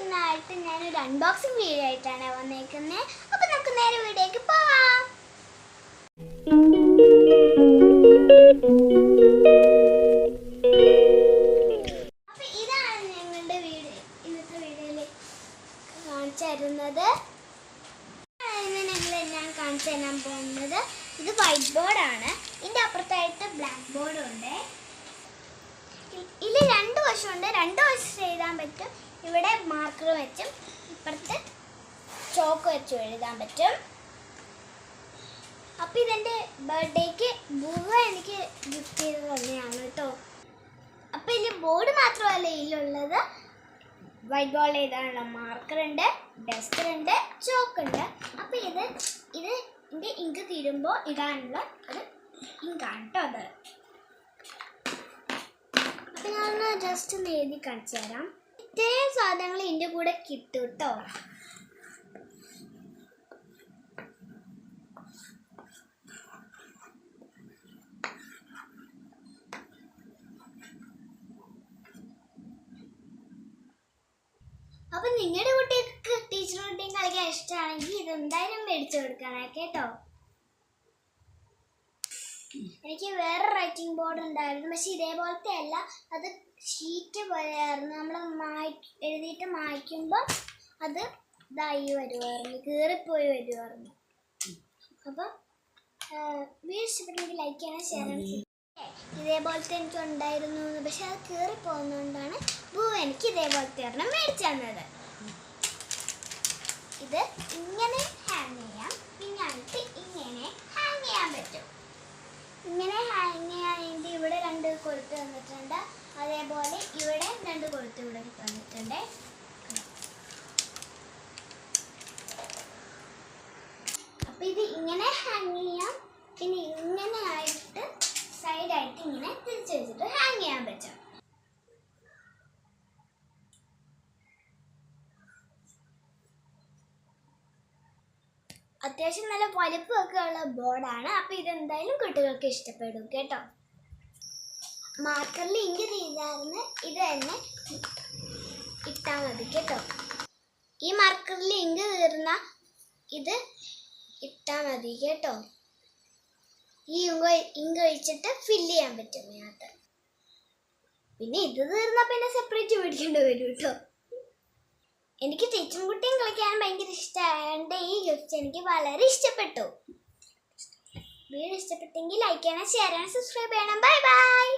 ഇന്നായിട്ട് ഞാനൊരു unboxing video ആയിട്ടാണ് വന്നേക്കുന്നത് അപ്പൊ നമുക്ക് നേരെ വീഡിയോക്ക് പോവാം. അപ്പൊ ഇതാണ് ഞങ്ങളുടെ വീഡിയോ ഇന്നത്തെ വീഡിയോയിൽ കാണിച്ചു തരുന്നത്. ഇന്ന് ഞാൻ കാണിച്ചു തരാൻ പോകുന്നത് ഇത് വൈറ്റ് ബോർഡാണ് ഇതിന്റെ അപ്പുറത്തായിട്ട് ബ്ലാക്ക് ബോർഡും ഉണ്ട്. ഇതിൽ രണ്ട് വശമുണ്ട്. രണ്ട് വശം എഴുതാൻ പറ്റും. ഇവിടെ മാർക്കർ വെച്ചും ഇപ്പുറത്ത് ചോക്ക് വെച്ചും എഴുതാൻ പറ്റും. അപ്പം ഇതെന്റെ ബർത്ത്ഡേക്ക് ബുവ എനിക്ക് ഗിഫ്റ്റ് ചെയ്ത് തന്നെയാണ് കേട്ടോ. അപ്പം ഇതിൽ ബോർഡ് മാത്രമല്ല ഇതിലുള്ളത്. വൈറ്റ് ബോൾ എഴുതാനുള്ള മാർക്കർ ഉണ്ട് ഡസ്റ്റർ ഉണ്ട് ചോക്ക് ഉണ്ട്. അപ്പം ഇത് ഇത് ഇതിന്റെ ഇങ്ക് തീരുമ്പോൾ ഇടാനുള്ള ഒരു ഇങ്കാണ് കേട്ടോ അത്. അപ്പൊ ഞാൻ ജസ്റ്റ് ഒന്ന് എഴുതി കാണിച്ചു തരാം. ഇത്രയും സാധനങ്ങൾ ഇതിന്റെ കൂടെ കിട്ടും കേട്ടോ അപ്പൊ നിങ്ങളുടെ കുട്ടികൾക്ക് ടീച്ചർ കുട്ടിയും കളിക്കാൻ ഇഷ്ടമാണെങ്കിൽ ഇതെന്തായാലും മേടിച്ചു കൊടുക്കണം കേട്ടോ. എനിക്ക് വേറെ റൈറ്റിംഗ് ബോർഡ് ഉണ്ടായിരുന്നു. പക്ഷെ ഇതേപോലത്തെ അല്ല. അത് ഷീറ്റ് പോലെയായിരുന്നു. നമ്മൾ മായി എഴുതിയിട്ട് മായ്ക്കുമ്പോൾ അത് ഇതായി വരുമായിരുന്നു കീറിപ്പോയി വരുമായിരുന്നു അപ്പം വീഡിയോ ഇഷ്ടപ്പെട്ടെങ്കിൽ ലൈക്ക് ചെയ്യണം ഷെയർ ചെയ്യണം ഇതേപോലത്തെ എനിക്ക് ഉണ്ടായിരുന്നു പക്ഷെ അത് കീറി പോകുന്നതുകൊണ്ടാണ് ഭൂ എനിക്ക് ഇതേപോലത്തെ ഒരെണ്ണം മേടിച്ചു തന്നത്. ഇത് ഇങ്ങനെ ഹാങ് ചെയ്യാം പിന്നെ അടുത്ത് ഇങ്ങനെ ഹാങ് ചെയ്യാൻ പറ്റും ഇങ്ങനെ ഹാങ് ചെയ്യാനായിട്ട് ഇവിടെ രണ്ട് കൊളുത്ത് തന്നിട്ടുണ്ട്. അതേപോലെ ഇവിടെ രണ്ട് കൊളുത്ത് ഇവിടെ തന്നിട്ടുണ്ട്. അപ്പൊ ഇത് ഇങ്ങനെ ഹാങ് ചെയ്യാം. പിന്നെ ഇങ്ങനെ ആയിട്ട് സൈഡായിട്ട് ഇങ്ങനെ തിരിച്ചു വെച്ചിട്ട് ഹാങ് ചെയ്യാൻ പറ്റും. അത്യാവശ്യം നല്ല വലിപ്പമൊക്കെ ഉള്ള ബോർഡാണ് അപ്പൊ ഇതെന്തായാലും കുട്ടികൾക്ക് ഇഷ്ടപ്പെടും കേട്ടോ. മാർക്കറിൽ ഇങ്ക് ചെയ്തായിരുന്നു ഇത് തന്നെ ഇട്ടാൽ മതി കേട്ടോ. ഈ മാർക്കറിൽ ഇങ്ക് തീർന്ന ഇത് ഇട്ടാൽ മതി കേട്ടോ. ഈ ഇങ്ക് ഇങ്ക് ഒഴിച്ചിട്ട് ഫില്ല് ചെയ്യാൻ പറ്റും ഇതിനകത്ത്. പിന്നെ ഇത് തീർന്നാൽ പിന്നെ സെപ്പറേറ്റ് മേടിക്കേണ്ടി വരും കേട്ടോ. എനിക്ക് ചേച്ചും കുട്ടിയും കളിക്കാൻ ഭയങ്കര ഇഷ്ടമായതുകൊണ്ട് ഈ ഗിഫ്റ്റ് എനിക്ക് വളരെ ഇഷ്ടപ്പെട്ടു. വീഡിയോ ഇഷ്ടപ്പെട്ടെങ്കിൽ ലൈക്ക് ചെയ്യണം ഷെയർ ചെയ്യണം സബ്സ്ക്രൈബ് ചെയ്യണം. Bye bye